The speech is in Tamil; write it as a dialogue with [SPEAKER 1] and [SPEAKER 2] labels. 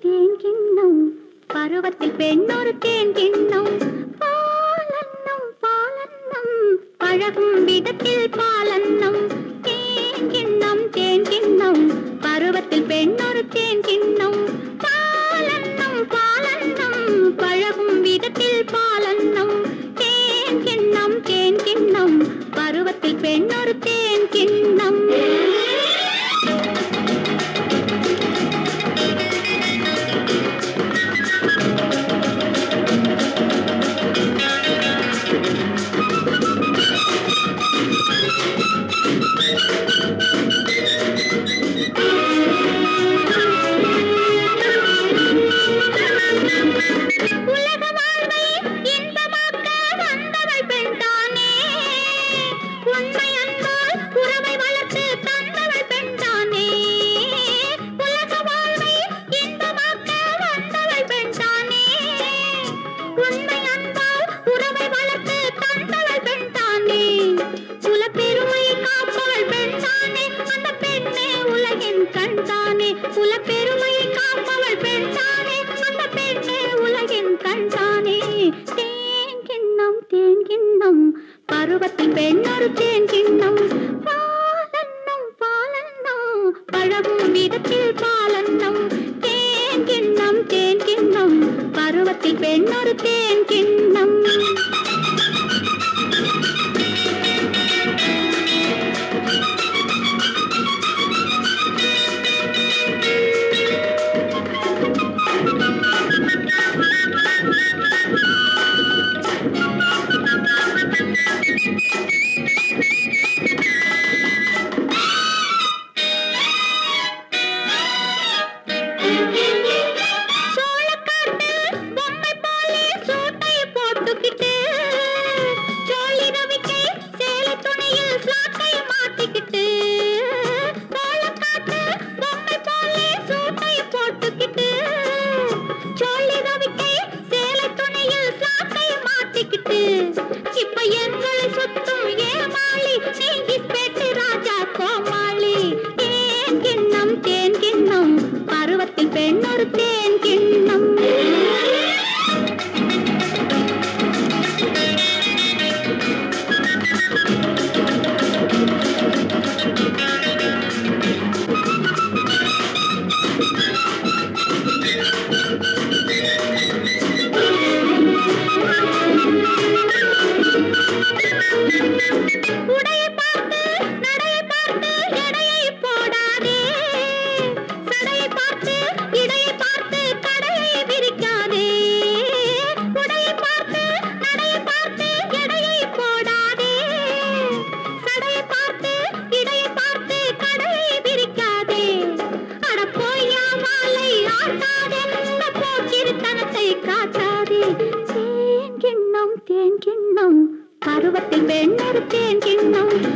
[SPEAKER 1] தேன் கிண்ணம் பருவத்தில் பெண்ணொரு தேன் கிண்ணம். பாலன்னம் பாலன்னம் பழகும் விதத்தில் பாலன்னம். தேன் கிண்ணம் தேன் கிண்ணம் பருவத்தில் பெண்ணொரு தேன் கிண்ணம். பருவத்தில் பெண்ணொரு தேன் கிண்ணம் பாலன்னம் பாலன்னம். பழகும் விதத்தில் பாலன்னம். தேன் கிண்ணம் தேன் கிண்ணம் பருவத்தில் பெண்ணொரு தேன் கிண்ணம் இப்ப எங்களை சுத்தும் ஏமாளி நீங்கி பெட்டு ராஜா கோமாளி. தேன் கிண்ணம் தேன் கிண்ணம் பருவத்தில் தேன் காட்டாதே ஆட்டாதே இந்த போக்கிருத்தனத்தை காட்டாதே. தேன் கிண்ணம் தேன் கிண்ணம். பருவத்தில் வெண்ணொரு தேன் கிண்ணம்.